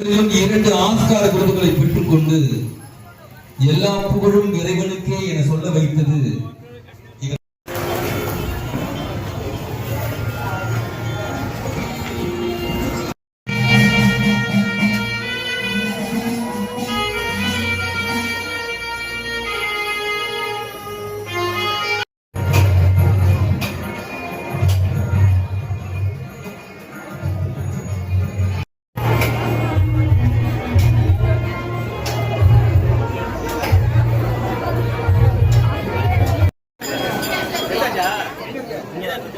இரண்டு ஆஸ்கார விருதுகளை பெற்றுக்கொண்டு எல்லா புகழும் இறைவனுக்கே என சொல்ல வைத்தது.